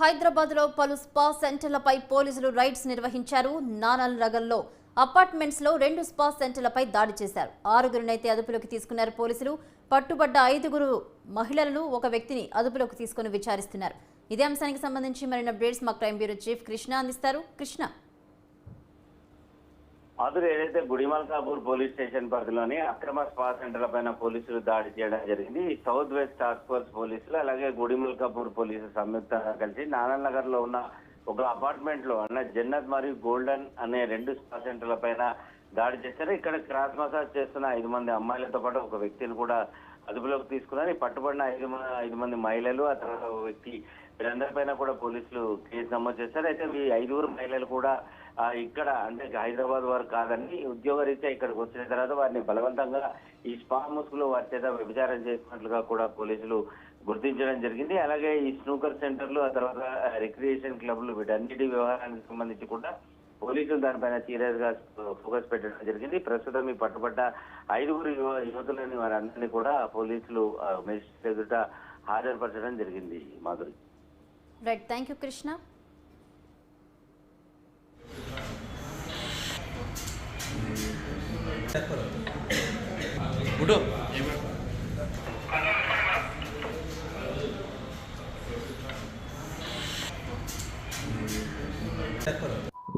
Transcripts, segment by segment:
హైదరాబాద్లో పలు స్పా సెంటర్లపై పోలీసులు రైడ్స్ నిర్వహించారు. నానల్ నగర్లో అపార్ట్మెంట్స్లో రెండు స్పా సెంటర్లపై దాడి చేశారు. ఆరుగురినైతే అదుపులోకి తీసుకున్నారు పోలీసులు. పట్టుబడ్డ ఐదుగురు మహిళలను ఒక వ్యక్తిని అదుపులోకి తీసుకుని విచారిస్తున్నారు. ఇదే అంశానికి సంబంధించి మరిన్ని అప్డేట్స్ మా క్రైమ్ బ్యూరో చీఫ్ కృష్ణ అందిస్తారు. కృష్ణ. మాధురి ఏదైతే గుడిమల్కాపూర్ పోలీస్ స్టేషన్ పరిధిలోని అక్రమ స్పా సెంటర్ల పైన పోలీసులు దాడి చేయడం జరిగింది. సౌత్ వెస్ట్ టాస్క్ ఫోర్స్ పోలీసులు అలాగే గుడిమల్కాపూర్ పోలీసులు సంయుక్తంగా కలిసి నారాయణ నగర్లో ఉన్న ఒక అపార్ట్మెంట్లో అన్న జన్నత్ మరియు గోల్డెన్ అనే రెండు స్పా సెంటర్ల పైన దాడి చేశారు. ఇక్కడ క్రాస్ మసాజ్ చేస్తున్న ఐదు మంది అమ్మాయిలతో పాటు ఒక వ్యక్తిని కూడా అదుపులోకి తీసుకున్నారు. పట్టుబడిన ఐదు ఐదు మంది మహిళలు ఆ తర్వాత వ్యక్తి వీరందరిపైన కూడా పోలీసులు కేసు నమోదు చేశారు. అయితే ఈ ఐదుగురు మహిళలు కూడా ఇక్కడ అంటే హైదరాబాద్ వారు కాదని ఉద్యోగరీత్యా ఇక్కడికి వచ్చిన తర్వాత వారిని బలవంతంగా ఈ స్పా ముసుగులో వారి చేత వ్యభిచారం చేసినట్లుగా కూడా పోలీసులు గుర్తించడం జరిగింది. అలాగే ఈ స్నూకర్ సెంటర్లు ఆ తర్వాత రిక్రియేషన్ క్లబ్లు వీటన్నిటి వ్యవహారానికి సంబంధించి కూడా పోలీసులు దానిపైన సీరియస్గా ఫోకస్ పెట్టడం జరిగింది. ప్రస్తుతం ఈ పట్టుబడ్డ ఐదుగురు యువతులని వారందరినీ కూడా పోలీసులు మెజిస్ట్రేట్ ఎదుట హాజరుపరచడం జరిగింది. Madhuri. Right thank you Krishna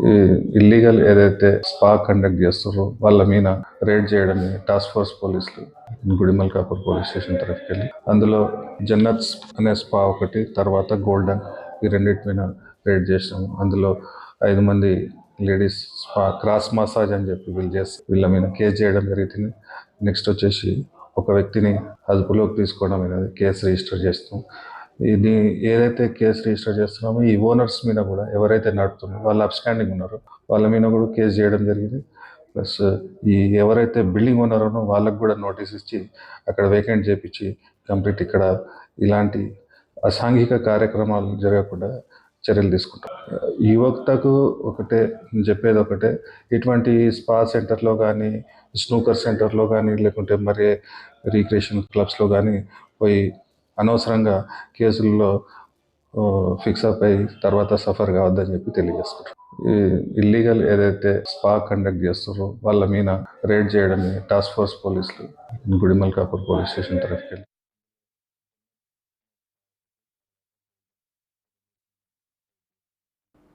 ఈ ఇల్లీగల్ ఏదైతే స్పా కండక్ట్ చేస్తారో వాళ్ళ మీద రేడ్ చేయడమే టాస్క్ ఫోర్స్ పోలీసులు గుడిమల్కాపూర్ పోలీస్ స్టేషన్ తరఫుకి వెళ్ళి అందులో జన్నత్ అనే స్పా ఒకటి తర్వాత గోల్డెన్ ఈ రెండింటి మీద చేసినాము. అందులో ఐదు మంది లేడీస్ స్పా క్రాస్ మసాజ్ అని చెప్పి వీళ్ళు చేసి వీళ్ళ మీద కేసు చేయడం జరిగింది. నెక్స్ట్ వచ్చేసి ఒక వ్యక్తిని అదుపులోకి తీసుకోవడం అనేది కేసు రిజిస్టర్ చేస్తాం. ఇది ఏదైతే కేసు రిజిస్టర్ చేస్తున్నామో ఈ ఓనర్స్ మీద కూడా ఎవరైతే నడుపుతున్నారో వాళ్ళు అప్స్టాండింగ్ ఉన్నారో వాళ్ళ మీద కూడా కేసు చేయడం జరిగింది. ప్లస్ ఈ ఎవరైతే బిల్డింగ్ ఓనర్ ఉన్నో వాళ్ళకు కూడా నోటీస్ ఇచ్చి అక్కడ వేకెంట్ చేపించి కంప్లీట్ ఇక్కడ ఇలాంటి అసాంఘిక కార్యక్రమాలు జరగకుండా చర్యలు తీసుకుంటాం. యువతకు ఒకటే చెప్పేది ఒకటే ఇటువంటి స్పా సెంటర్లో కానీ స్నూకర్ సెంటర్లో కానీ లేకుంటే మరి రీక్రియేషన్ క్లబ్స్లో కానీ పోయి అనవసరంగా కేసుల్లో ఫిక్స్ అప్ అయ్యి తర్వాత సఫర్ కావద్దని చెప్పి తెలియజేస్తారు ఈ ఇల్లీగల్ ఏదైతే స్పా కండక్ట్ చేస్తారో వాళ్ళ మీద రేడ్ చేయడమే టాస్క్ ఫోర్స్ పోలీసులు గుడిమల్కాపూర్ పోలీస్ స్టేషన్ తరఫుకి